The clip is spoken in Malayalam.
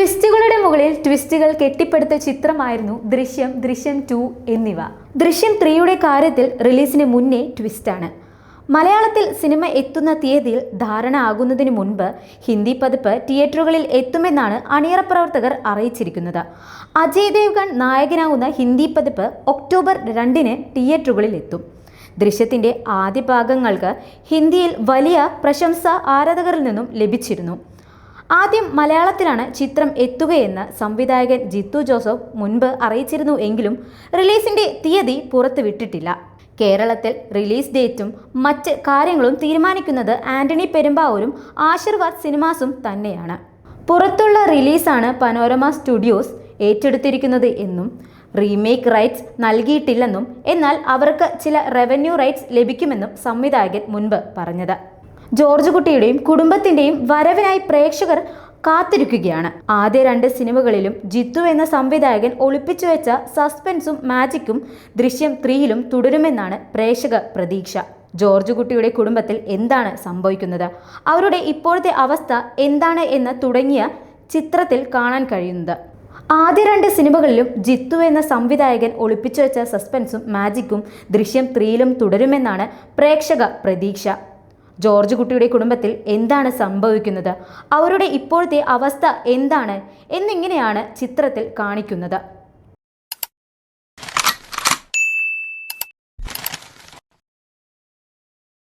ട്വിസ്റ്റുകളുടെ മുകളിൽ ട്വിസ്റ്റുകൾ കെട്ടിപ്പടുത്ത ചിത്രമായിരുന്നു ദൃശ്യം ദൃശ്യം ടു എന്നിവ. ദൃശ്യം ത്രീയുടെ കാര്യത്തിൽ റിലീസിന് മുന്നേ ട്വിസ്റ്റാണ്. മലയാളത്തിൽ സിനിമ എത്തുന്ന തീയതിയിൽ ധാരണ ആകുന്നതിന് മുൻപ് ഹിന്ദി പതിപ്പ് തിയേറ്ററുകളിൽ എത്തുമെന്നാണ് അണിയറ പ്രവർത്തകർ അറിയിച്ചിരിക്കുന്നത്. അജയ് ദേവ്ഗൺ നായകനാകുന്ന ഹിന്ദി പതിപ്പ് ഒക്ടോബർ രണ്ടിന് തിയേറ്ററുകളിൽ എത്തും. ദൃശ്യത്തിന്റെ ആദ്യ ഭാഗങ്ങൾക്ക് ഹിന്ദിയിൽ വലിയ പ്രശംസ ആരാധകരിൽ നിന്നും ലഭിച്ചിരുന്നു. ആദ്യം മലയാളത്തിലാണ് ചിത്രം എത്തുകയെന്ന് സംവിധായകൻ ജിത്തു ജോസഫ് മുൻപ് അറിയിച്ചിരുന്നു എങ്കിലും റിലീസിന്റെ തീയതി പുറത്തുവിട്ടിട്ടില്ല. കേരളത്തിൽ റിലീസ് ഡേറ്റും മറ്റ് കാര്യങ്ങളും തീരുമാനിക്കുന്നത് ആന്റണി പെരുമ്പാവൂരും ആശീർവാദ് സിനിമാസും തന്നെയാണ്. പുറത്തുള്ള റിലീസാണ് പനോരമ സ്റ്റുഡിയോസ് ഏറ്റെടുത്തിരിക്കുന്നത് എന്നും റീമേക്ക് റൈറ്റ്സ് നൽകിയിട്ടില്ലെന്നും എന്നാൽ അവർക്ക് ചില റവന്യൂ റൈറ്റ്സ് ലഭിക്കുമെന്നും സംവിധായകൻ മുൻപ് പറഞ്ഞത്. ജോർജ് കുട്ടിയുടെയും കുടുംബത്തിന്റെയും വരവിനായി പ്രേക്ഷകർ കാത്തിരിക്കുകയാണ്. ആദ്യ രണ്ട് സിനിമകളിലും ജിത്തു എന്ന സംവിധായകൻ ഒളിപ്പിച്ചു വെച്ച സസ്പെൻസും മാജിക്കും ദൃശ്യം ത്രീയിലും തുടരുമെന്നാണ് പ്രേക്ഷക പ്രതീക്ഷ. ജോർജ് കുട്ടിയുടെ കുടുംബത്തിൽ എന്താണ് സംഭവിക്കുന്നത്? അവരുടെ ഇപ്പോഴത്തെ അവസ്ഥ എന്താണ് എന്ന് തുടങ്ങിയ ചിത്രത്തിൽ കാണാൻ കഴിയുന്നത്. ആദ്യ രണ്ട് സിനിമകളിലും ജിത്തു എന്ന സംവിധായകൻ ഒളിപ്പിച്ചു വെച്ച സസ്പെൻസും മാജിക്കും ദൃശ്യം ത്രീയിലും തുടരുമെന്നാണ് പ്രേക്ഷക പ്രതീക്ഷ. ജോർജ് കുട്ടിയുടെ കുടുംബത്തിൽ എന്താണ് സംഭവിക്കുന്നത്? അവരുടെ ഇപ്പോഴത്തെ അവസ്ഥ എന്താണ്? എന്നിങ്ങനെയാണ് ചിത്രത്തിൽ കാണിക്കുന്നത്.